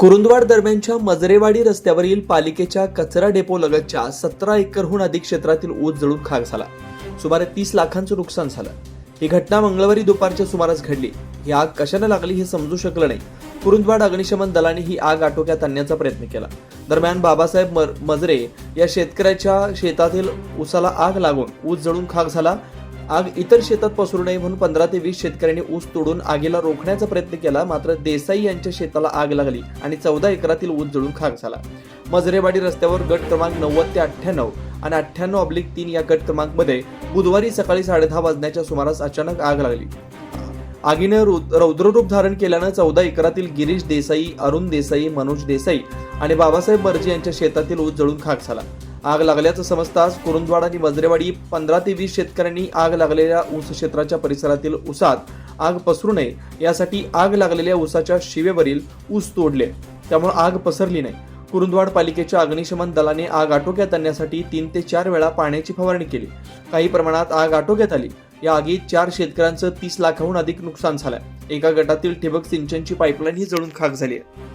कुरुंदवाड दरम्यानच्या मजरेवाडी रस्त्यावरील पालिकेच्या कचरा डेपो लगतच्या सतरा एकरहून अधिक क्षेत्रातील ऊस जळून खाक झाला. सुमारे तीस लाखांचं नुकसान झालं. ही घटना मंगळवारी दुपारच्या सुमारास घडली. ही आग कशाने लागली हे समजू शकलं नाही. कुरुंदवाड अग्निशमन दलाने ही आग आटोक्यात आणण्याचा प्रयत्न केला. दरम्यान बाबासाहेब मर- मजरे या शेतकऱ्याच्या शेतातील ऊसाला आग लागून ऊस जळून खाक झाला. आग इतर शेतात पसरू नये म्हणून पंधरा ते वीस शेतकऱ्यांनी ऊस तोडून आगीला रोखण्याचा प्रयत्न केला मात्र देसाई यांच्या शेताला आग लागली आणि चौदा एकरातील ऊस जळून खाक झाला. मजरेवाडी रस्त्यावर गट क्रमांक नव्वद ते अठ्ठ्याण्णव आणि अठ्ठ्याण्णव ऑब्लिक तीन या गट क्रमांकमध्ये बुधवारी सकाळी साडेदहा वाजण्याच्या सुमारास अचानक आग लागली. आगीनं रौद्ररूप धारण केल्यानं चौदा एकरातील गिरीश देसाई अरुण देसाई मनोज देसाई आणि बाबासाहेब मर्जी यांच्या शेतातील ऊस जळून खाक झाला. आग लागल्याचं समजताच कुरुंदवाड आणि वज्रेवाडी पंधरा ते वीस शेतकऱ्यांनी आग लागलेल्या ऊस क्षेत्राच्या परिसरातील ऊसात आग पसरू नये यासाठी आग लागलेल्या ऊसाच्या शिवेवरील ऊस तोडले. त्यामुळे आग पसरली नाही. कुरुंदवाड पालिकेच्या अग्निशमन दलाने आग आटोक्यात आणण्यासाठी तीन ते चार वेळा पाण्याची फवारणी केली. काही प्रमाणात आग आटोक्यात आली. या आगीत चार शेतकऱ्यांचं तीस लाखाहून अधिक नुकसान झालं एका गटातील ठिबक सिंचनची पाईपलाईन ही जळून खाक झाली आहे.